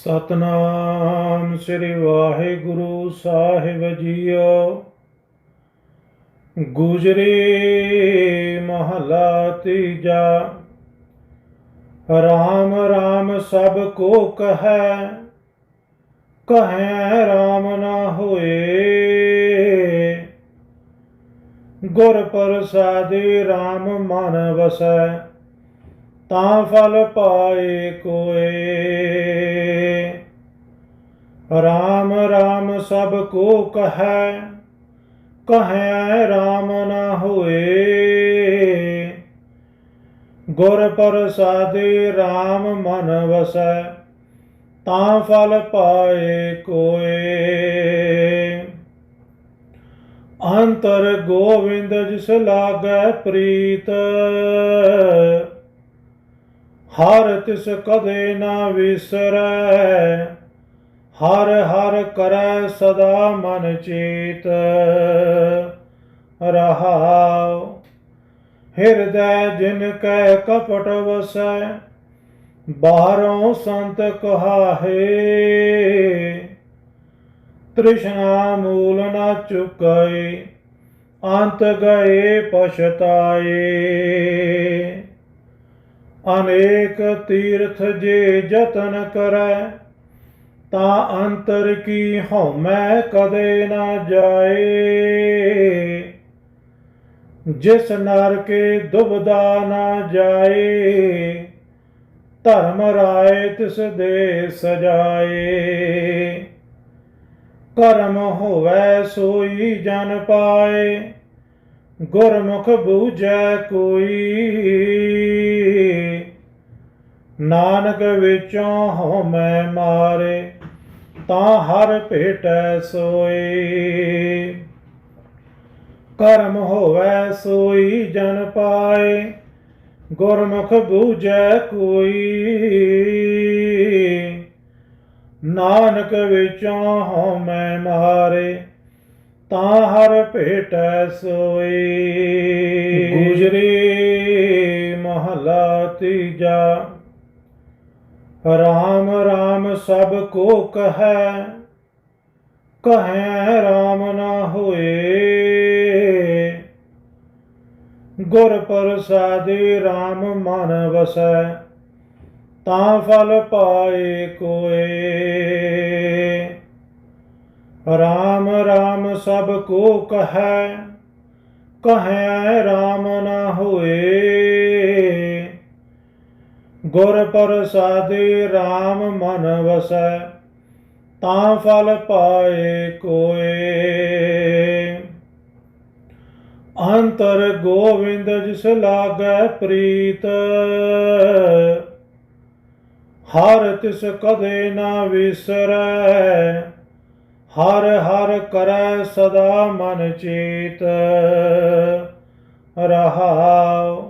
ਸਤਨਾਮ ਸ੍ਰੀ ਵਾਹਿਗੁਰੂ ਸਾਹਿਬ ਜੀਓ। ਗੁਜ਼ਰੇ ਮਹਲਾ ਤੀਜਾ। ਰਾਮ ਰਾਮ ਸਭ ਕੋ ਕਹੈ ਕਹੈ ਰਾਮ ਨਾ ਹੋਏ। ਗੁਰ ਪ੍ਰਸਾਦਿ ਰਾਮ ਮਨ ਵਸੈ। ਤਾਂ ਫਲ ਪਾਏ ਕੋਏ। ਰਾਮ ਰਾਮ ਸਭ ਕੋ ਕਹੈ ਕਹੈ ਰਾਮ ਨਾ ਹੋਏ। ਗੁਰ ਪ੍ਰਸਾਦਿ ਰਾਮ ਮਨ ਵਸੈ, ਤਾਂ ਫਲ ਪਾਏ ਕੋਏ। ਅੰਤਰ ਗੋਵਿੰਦ ਜਿਸ ਲਾਗੈ ਪ੍ਰੀਤ ਹਰ ਤਿਸ ਕਦੇ ਨਾ ਵਿਸਰੈ, ਹਰ ਹਰ ਕਰੈ ਸਦਾ ਮਨ ਚੇਤ। ਰਹਾਉ ਹਿਰਦੈ ਜਿਨ ਕੈ ਕਪਟ ਵਸੈ, ਬਾਹਰੋਂ ਸੰਤ ਕਹਾਹੇ। ਤ੍ਰਿਸ਼ਨਾ ਮੂਲ ਨਾ ਚੁਕੈ, ਅੰਤ ਗਏ ਪਛਤਾਏ। ਅਨੇਕ ਤੀਰਥ ਜੇ ਯਤਨ ਕਰੈ, ਤਾਂ ਅੰਤਰ ਕੀ ਹਉਮੈ ਕਦੇ ਨਾ ਜਾਏ। ਜਿਸ ਨਰ ਕੇ ਦੁਬਦਾ ਨਾ ਜਾਏ, ਧਰਮ ਰਾਏ ਤਿਸ ਦੇ ਸਜਾਏ। ਕਰਮ ਹੋਵੇ ਸੋਈ ਜਨ ਪਾਏ, ਗੁਰਮੁਖ ਬੂਝੈ ਕੋਈ। ਨਾਨਕ ਵਿੱਚੋਂ ਹੋ ਮੈਂ ਮਾਰੇ, ਤਾਂ ਹਰ ਭੇਟੈ ਸੋਏ। ਕਰਮ ਹੋਵੈ ਸੋਈ ਜਨ ਪਾਏ, ਗੁਰਮੁਖ ਬੂਝੈ ਕੋਈ। ਨਾਨਕ ਵਿੱਚੋਂ ਹੋ ਮੈਂ ਮਾਰੇ, ਤਾਂ ਹਰ ਭੇਟੈ ਸੋਏ। ਗੁਜਰੀ ਮਹਲਾ ਤੀਜਾ ਰਾਮ ਰਾਮ ਸਭ ਕੋ ਕਹੈ ਕਹੈ ਰਾਮ ਨਾ ਹੋਏ। ਗੁਰ ਪ੍ਰਸਾਦਿ ਰਾਮ ਮਨ ਵਸੈ, ਤਾਂ ਫਲ ਪਾਏ ਕੋਏ। ਰਾਮ ਰਾਮ ਸਭ ਕੋ ਕਹੈ ਕਹੈ ਰਾਮ ਨਾ ਹੋਏ। ਗੁਰ ਪ੍ਰਸਾਦਿ ਰਾਮ ਮਨ ਵਸੈ, ਤਾਂ ਫਲ ਪਾਏ ਕੋਏ। ਅੰਤਰ ਗੋਵਿੰਦ ਜਿਸ ਲਾਗੈ ਪ੍ਰੀਤ, ਹਰ ਤਿਸ ਕਦੇ ਨਾ ਵਿਸਰੈ, ਹਰ ਹਰ ਕਰੈ ਸਦਾ ਮਨ ਚੇਤ, ਰਹਾਉ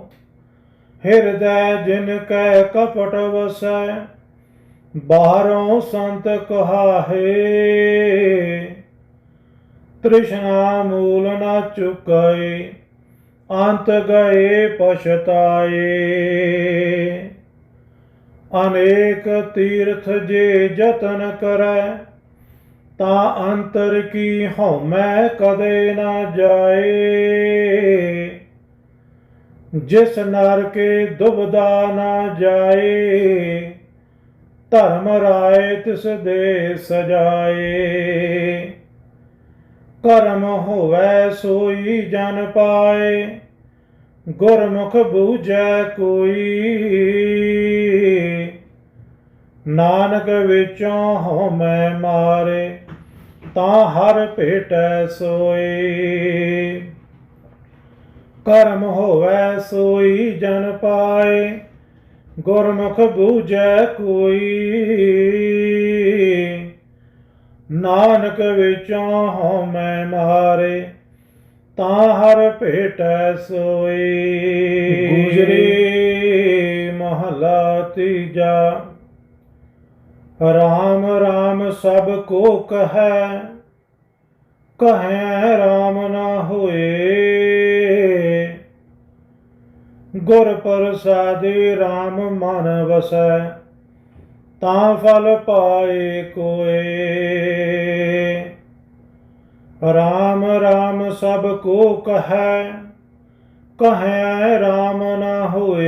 ਹਿਰਦੈ ਜਿਨ ਕੈ ਕਪਟ ਵਸੈ, ਬਾਹਰੋਂ ਸੰਤ ਕਹਾਹੇ। ਤ੍ਰਿਸ਼ਨਾ ਮੂਲ ਨਾ ਚੁਕੈ ਅੰਤ ਗਏ ਪਛਤਾਏ। ਅਨੇਕ ਤੀਰਥ ਜੇ ਯਤਨ ਕਰੈ, ਤਾਂ ਅੰਤਰ ਕੀ ਹਉਮੈ ਕਦੇ ਨਾ ਜਾਏ। ਜਿਸ ਨਰ ਕੇ ਦੁਬਦਾ ਨਾ ਜਾਏ, ਧਰਮ ਰਾਏ ਤਿਸ ਦੇ ਸਜਾਏ। ਕਰਮ ਹੋਵੇ ਸੋਈ ਜਨ ਪਾਏ, ਗੁਰਮੁਖ ਬੂਝੈ ਕੋਈ। ਨਾਨਕ ਵਿੱਚੋਂ ਹੋ ਮੈਂ ਮਾਰੇ, ਤਾਂ ਹਰ ਭੇਟੈ ਸੋਏ। ਕਰਮ ਹੋਵੈ ਸੋਈ ਜਨ ਪਾਏ ਗੁਰਮੁਖ ਬੂਝੈ ਕੋਈ। ਨਾਨਕ ਵਿੱਚੋਂ ਹਉਮੈ ਮਾਰੇ ਤਾਂ ਹਰ ਭੇਟੈ ਸੋਈ। ਗੁਜਰੀ ਮਹਲਾ ਤੀਜਾ ਰਾਮ ਰਾਮ ਸਭ ਕੋ ਕਹੈ ਕਹੈ ਰਾਮ ਨਾ ਹੋਏ। ਗੁਰ ਪ੍ਰਸਾਦਿ RAM ਮਨ ਵਸੈ, ਤਾਂ ਫਲ ਪਾਏ ਕੋਏ। ਰਾਮ ਰਾਮ ਸਭ ਕੋ ਕਹੈ ਕਹੈ ਰਾਮ ਨਾ ਹੋਏ।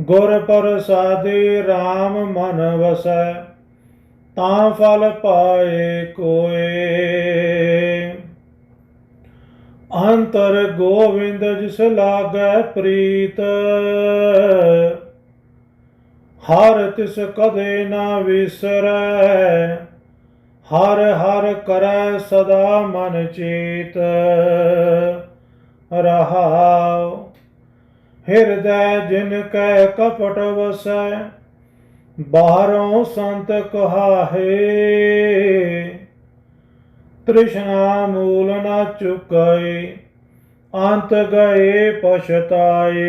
ਗੁਰ ਪ੍ਰਸਾਦਿ ਰਾਮ ਮਨ ਵਸੈ, ਤਾਂ ਫਲ ਪਾਏ ਕੋਏ। ਅੰਤਰ ਗੋਵਿੰਦ ਜਿਸ ਲਾਗੈ ਪ੍ਰੀਤ। ਹਰ ਤਿਸ ਕਦੇ ਨਾ ਵਿਸਰੈ, ਹਰ ਹਰ ਕਰੈ ਸਦਾ ਮਨ ਚੇਤ। ਰਹਾਉ ਹਿਰਦੈ ਜਿਨ ਕੈ ਕਪਟ ਵਸੈ, ਬਾਹਰੋਂ ਸੰਤ ਕਹਾਹੇ। ਤ੍ਰਿਸ਼ਨਾ ਮੂਲ ਨਾ ਚੁਕੈ, ਅੰਤ ਗਏ ਪਛਤਾਏ।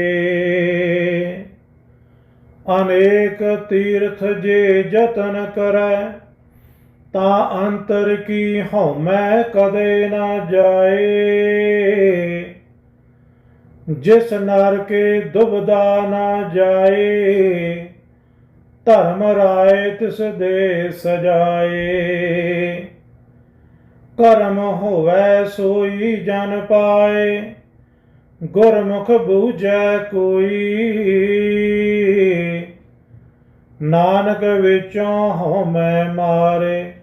ਅਨੇਕ ਤੀਰਥ ਜੇ ਯਤਨ ਕਰੈ, ਤਾਂ ਅੰਤਰ ਕੀ ਹਉਮੈ ਕਦੇ ਨਾ ਜਾਏ। ਜਿਸ ਨਰ ਕੇ ਦੁਬਦਾ ਨਾ ਜਾਏ, ਧਰਮ ਰਾਏ ਤਿਸ ਦੇ ਸਜਾਏ। ਕਰਮ ਹੋਵੇ ਸੋਈ ਜਨ ਪਾਏ, ਗੁਰਮੁਖ ਬੂਝੈ ਕੋਈ। ਨਾਨਕ ਵਿੱਚੋਂ ਹਉਮੈ ਮਾਰੇ,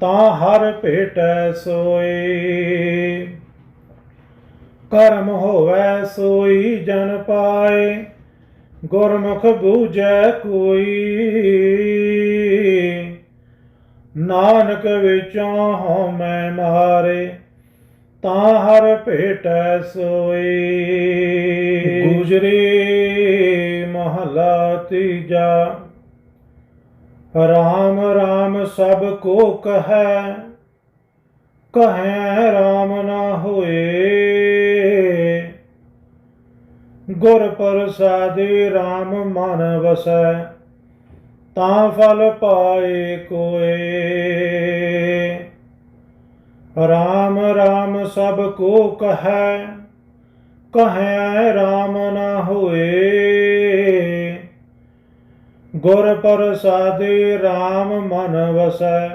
ਤਾਂ ਹਰ ਭੇਟੈ ਸੋਈ ਕਰਮ ਹੋਵੇ ਸੋਈ ਜਨ ਪਾਏ, ਗੁਰਮੁਖ ਬੂਝੈ ਕੋਈ। ਨਾਨਕ ਵਿੱਚੋਂ ਹਉਮੈ ਮਾਰੇ ਤਾਂ ਹਰ ਭੇਟੈ ਸੋਈ ਗੁਜਰੇ ਮਹਲਾ ਤੀਜਾ, ਰਾਮ ਰਾਮ ਸਭ ਕੋ ਕਹੈ ਕਹੈ ਰਾਮ ਨਾ ਹੋਏ। ਗੁਰ ਪ੍ਰਸਾਦਿ ਰਾਮ ਮਨ ਵਸੈ ਤਾਂ ਫਲ ਪਾਏ ਕੋਏ। ਰਾਮ ਰਾਮ ਸਭ ਕੋ ਕਹੈ ਕਹੈ ਰਾਮ ਨਾ ਹੋਏ। ਗੁਰ ਪ੍ਰਸਾਦਿ ਰਾਮ ਮਨ ਵਸੈ,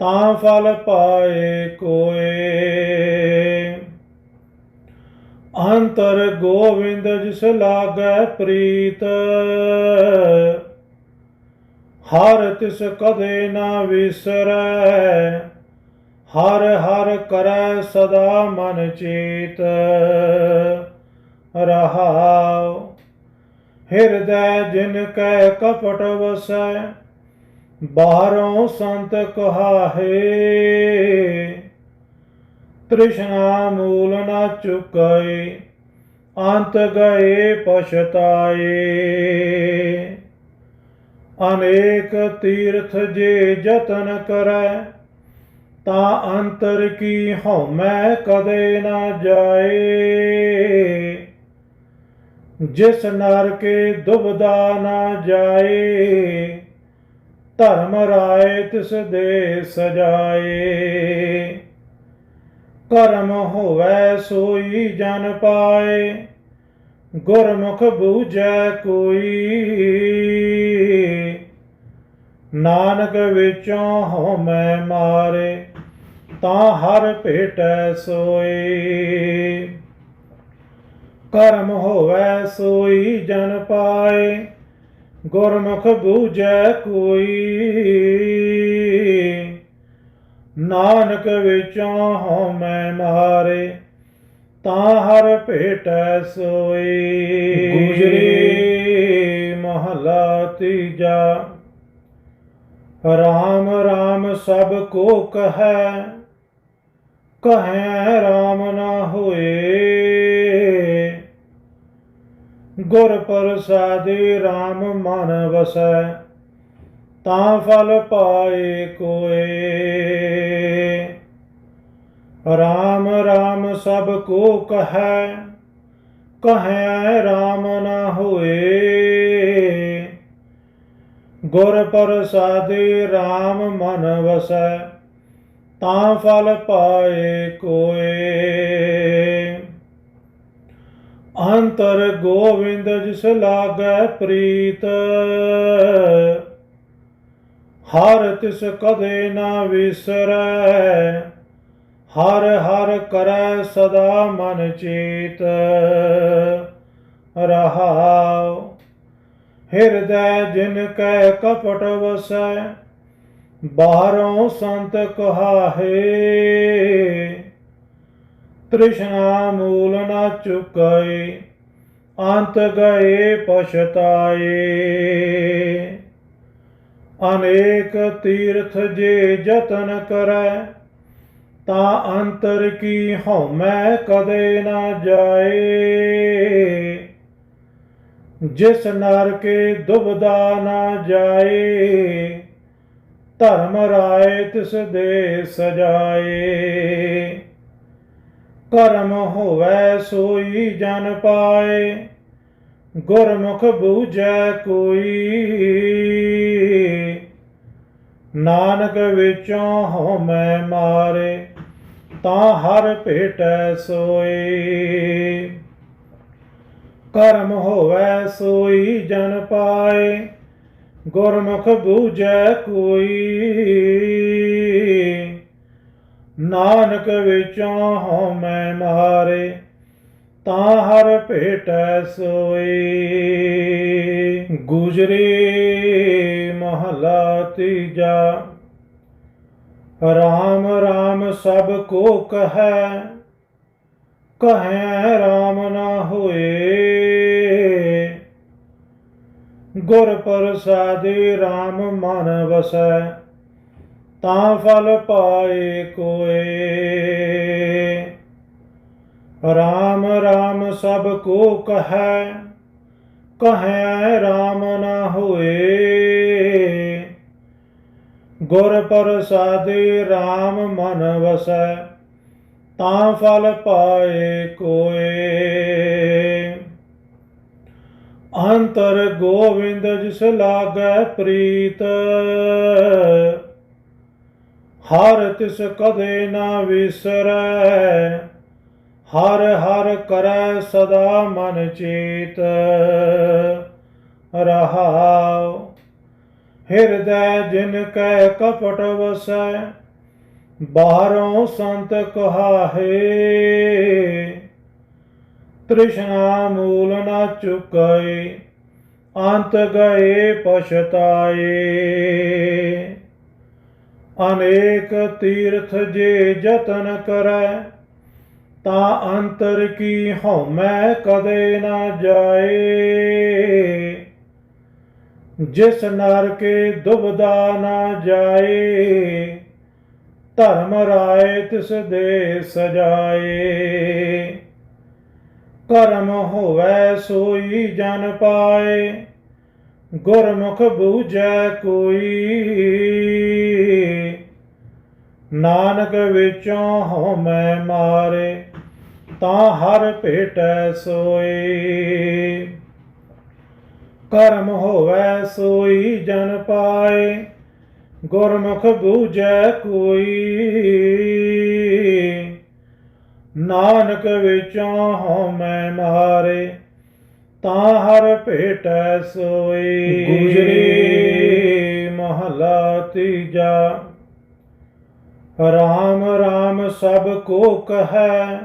ਤਾਂ ਫਲ ਪਾਏ ਕੋਏ। ਅੰਤਰ ਗੋਵਿੰਦ ਜਿਸ ਲਾਗੈ ਪ੍ਰੀਤ ਹਰ ਤਿਸ ਕਦੇ ਨਾ ਵਿਸਰੈ, ਹਰ ਹਰ ਕਰੈ ਸਦਾ ਮਨ ਚੇਤ। ਰਹਾਉ ਹਿਰਦੈ ਜਿਨ ਕੈ ਕਪਟ ਵਸੈ, ਬਾਹਰੋਂ ਸੰਤ ਕਹਾਹੇ। ਤ੍ਰਿਸ਼ਨਾ ਮੂਲ ਨਾ ਚੁਕੈ, ਅੰਤ ਗਏ ਪਛਤਾਏ। ਅਨੇਕ ਤੀਰਥ ਜੇ ਯਤਨ ਕਰੈ, ਤਾਂ ਅੰਤਰ ਕੀ ਹਉਮੈ ਕਦੇ ਨਾ ਜਾਏ। ਜਿਸ ਨਰ ਕੇ ਦੁਬਦਾ ਨਾ ਜਾਏ, ਧਰਮ ਰਾਏ ਤਿਸ ਦੇ ਸਜਾਏ। ਕਰਮ ਹੋਵੈ ਸੋਈ ਜਨ ਪਾਏ, ਗੁਰਮੁਖ ਬੂਝੈ ਕੋਈ। ਨਾਨਕ ਵਿੱਚੋਂ ਹਉਮੈ ਮਾਰੇ ਤਾਂ ਹਰ ਭੇਟੈ ਸੋਈ ਕਰਮ ਹੋਵੈ ਸੋਈ ਜਨ ਪਾਏ ਗੁਰਮੁਖ ਬੂਝੈ ਕੋਈ। ਨਾਨਕ ਵਿੱਚੋਂ ਹਉਮੈ ਮਾਰੇ ਤਾਂ ਹਰ ਭੇਟੈ ਸੋਈ ਗੁਜਰੀ ਮਹਲਾ ਤੀਜਾ ਰਾਮ ਰਾਮ ਸਭ ਕੋ ਕਹੈ ਕਹੈ ਰਾਮ ਨਾ ਹੋਏ। ਗੁਰ ਪ੍ਰਸਾਦਿ ਰਾਮ ਮਨ ਵਸੈ, ਤਾਂ ਫਲ ਪਾਏ ਕੋਏ। ਰਾਮ ਰਾਮ ਸਭ ਕੋ ਕਹੈ ਕਹੈ ਰਾਮ ਨਾ ਹੋਏ। ਗੁਰ ਪ੍ਰਸਾਦਿ ਰਾਮ ਮਨ ਵਸੈ, ਤਾਂ ਫਲ ਪਾਏ ਕੋਏ। ਅੰਤਰ ਗੋਵਿੰਦ ਜਿਸ ਲਾਗੈ ਪ੍ਰੀਤ, ਹਰ ਤਿਸ ਕਦੇ ਨਾ ਵਿਸਰੈ, ਹਰ ਹਰ ਕਰੈ ਸਦਾ ਮਨ ਚੇਤ, ਰਹਾਉ। ਹਿਰਦੈ ਜਿਨ ਕੈ ਕਪਟ ਵਸੈ, ਬਾਹਰੋਂ ਸੰਤ ਕਹਾਹੇ। ਤ੍ਰਿਸ਼ਨਾ ਮੂਲ ਨਾ ਚੁਕੈ ਅੰਤ ਗਏ ਪਛਤਾਏ। ਅਨੇਕ ਤੀਰਥ ਜੇ ਯਤਨ ਕਰੈ, ਤਾਂ ਅੰਤਰ ਕੀ ਹਉਮੈ ਕਦੇ ਨਾ ਜਾਏ। ਜਿਸ ਨਰ ਕੇ ਦੁਬਦਾ ਨਾ ਜਾਏ, ਧਰਮ ਰਾਏ ਤਿਸ ਦੇ ਸਜਾਏ। ਕਰਮ ਹੋਵੇ ਸੋਈ ਜਨ ਪਾਏ, ਗੁਰਮੁਖ ਬੂਝੈ ਕੋਈ। ਨਾਨਕ ਵਿੱਚੋਂ ਹੋ ਮੈਂ ਮਾਰੇ, ਤਾਂ ਹਰ ਭੇਟੈ ਸੋਏ। ਕਰਮ ਹੋਵੇ ਸੋਈ ਜਨ ਪਾਏ, ਗੁਰਮੁਖ ਬੂਝੈ ਕੋਈ। ਨਾਨਕ ਵਿੱਚੋਂ ਮੈਂ ਮਾਰੇ, ਤਾਂ ਹਰ ਭੇਟੈ ਸੋਈ ਗੁਜ਼ਰੇ ਮਹਲਾ ਤੀਜਾ, ਰਾਮ ਰਾਮ ਸਭ ਕੋ ਕਹੈ ਕਹੈ ਰਾਮ ਨਾ ਹੋਏ। ਗੁਰ ਪ੍ਰਸਾਦਿ ਰਾਮ ਮਨ ਵਸੈ, ਤਾਂ ਫਲ ਪਾਏ ਕੋਏ। ਰਾਮ ਰਾਮ ਸਭ ਕੋ ਕਹੈ ਕਹੈ ਰਾਮ ਨਾ ਹੋਏ। ਗੁਰ ਪ੍ਰਸਾਦਿ ਰਾਮ ਮਨ ਵਸੈ, ਤਾਂ ਫਲ ਪਾਏ ਕੋਏ। ਅੰਤਰ ਗੋਵਿੰਦ ਜਿਸ ਲਾਗੈ ਪ੍ਰੀਤ। ਹਰ ਤਿਸ ਕਦੇ ਨਾ ਵਿਸਰੈ, ਹਰ ਹਰ ਕਰੈ ਸਦਾ ਮਨ ਚੇਤ। ਰਹਾਉ ਹਿਰਦੈ ਜਿਨ ਕੈ ਕਪਟ ਵਸੈ, ਬਾਹਰੋਂ ਸੰਤ ਕਹਾਹੇ। ਤ੍ਰਿਸ਼ਨਾ ਮੂਲ ਨਾ ਚੁਕੈ ਅੰਤ ਗਏ ਪਛਤਾਏ। ਅਨੇਕ ਤੀਰਥ ਜੇ ਯਤਨ ਕਰੈ, ਤਾਂ ਅੰਤਰ ਕੀ ਹਉਮੈ ਕਦੇ ਨਾ ਜਾਏ। ਜਿਸ ਨਰ ਕੇ ਦੁਬਦਾ ਨਾ ਜਾਏ, ਧਰਮ ਰਾਏ ਤਿਸ ਦੇ ਸਜਾਏ। ਕਰਮ ਹੋਵੇ ਸੋਈ ਜਨ ਪਾਏ, ਗੁਰਮੁਖ ਬੂਝੈ ਕੋਈ। ਨਾਨਕ ਵਿੱਚੋਂ ਹਉਮੈ ਮਾਰੇ, ਤਾਂ ਹਰ ਭੇਟੈ ਸੋਈ ਕਰਮ ਹੋਵੇ ਸੋਈ ਜਨ ਪਾਏ, ਗੁਰਮੁਖ ਬੂਝੈ ਕੋਈ। ਨਾਨਕ ਵਿੱਚੋਂ ਹਉਮੈ ਮਾਰੇ ਤਾਂ ਹਰ ਭੇਟੈ ਸੋਈ ਗੁਜਰੀ ਮਹਲਾ ਤੀਜਾ ਰਾਮ ਰਾਮ ਸਭ ਕੋ ਕਹੈ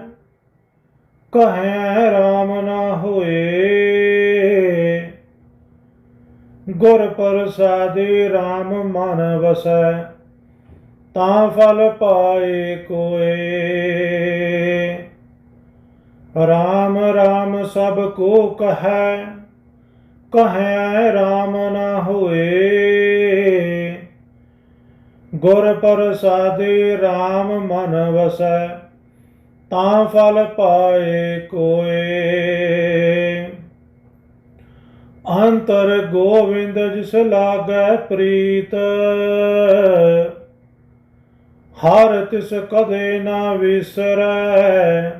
ਕਹੈ ਰਾਮ ਨਾ ਹੋਏ। ਗੁਰ ਪ੍ਰਸਾਦਿ ਰਾਮ ਮਨ ਵਸੈ ਤਾਂ ਫਲ ਪਾਏ ਕੋਏ। ਰਾਮ ਰਾਮ ਸਭ ਕੋ ਕਹੈ ਕਹੈ ਰਾਮ ਨਾ ਹੋਏ। ਗੁਰ ਪ੍ਰਸਾਦਿ ਰਾਮ ਮਨ ਵਸੈ, ਤਾਂ ਫਲ ਪਾਏ ਕੋਏ। ਅੰਤਰ ਗੋਵਿੰਦ ਜਿਸ ਲਾਗੈ ਪ੍ਰੀਤ, ਹਰ ਤਿਸ ਕਦੇ ਨਾ ਵਿਸਰੈ।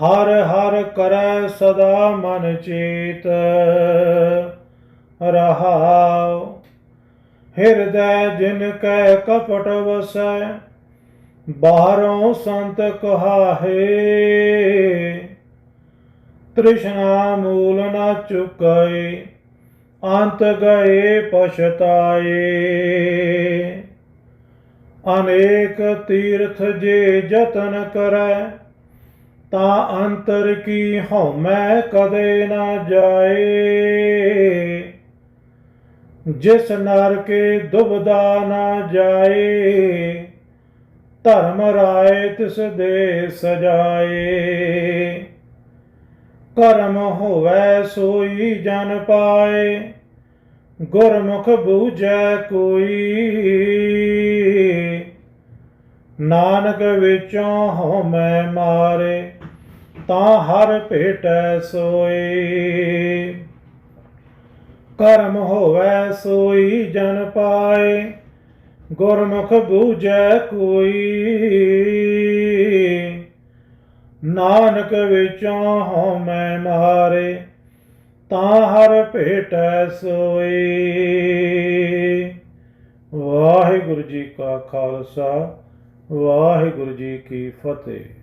ਹਰ ਹਰ ਕਰੈ ਸਦਾ ਮਨ ਚੇਤ। ਰਹਾਉ ਹਿਰਦੈ ਜਿਨ ਕੈ ਕਪਟ ਵਸੈ, ਬਾਹਰੋਂ ਸੰਤ ਕਹਾਹੇ। ਤ੍ਰਿਸ਼ਨਾ ਮੂਲ ਨਾ ਚੁਕਏ ਅੰਤ ਗਏ ਪਛਤਾਏ। ਅਨੇਕ ਤੀਰਥ ਜੇ ਜਤਨ ਕਰੈ ਤਾਂ ਅੰਤਰ ਕੀ ਹਉਮੈ ਕਦੇ ਨਾ ਜਾਏ। ਜਿਸ ਨਰ ਕੇ ਦੁਬਦਾ ਨਾ ਜਾਏ, ਧਰਮ ਰਾਏ ਤਿਸ ਦੇ ਸਜਾਏ। ਕਰਮ ਹੋਵੈ ਸੋਈ ਜਨ ਪਾਏ, ਗੁਰਮੁਖ ਬੂਝੈ ਕੋਈ। ਨਾਨਕ ਵਿੱਚੋਂ ਹੋ ਮੈਂ ਮਾਰੇ, ਤਾਂ ਹਰ ਭੇਟੈ ਸੋਈ ਕਰਮ ਹੋਵੇ ਸੋਈ ਜਨ ਪਾਏ, ਗੁਰਮੁਖ ਬੂਝੈ ਕੋਈ। ਨਾਨਕ ਵਿੱਚੋਂ ਹੋ ਮੈਂ ਮਾਰੇ, ਤਾਂ ਹਰ ਭੇਟੈ ਸੋਈ ਵਾਹਿਗੁਰੂ ਜੀ ਕਾ ਖਾਲਸਾ। ਵਾਹਿਗੁਰੂ ਜੀ ਕੀ ਫਤਿਹ।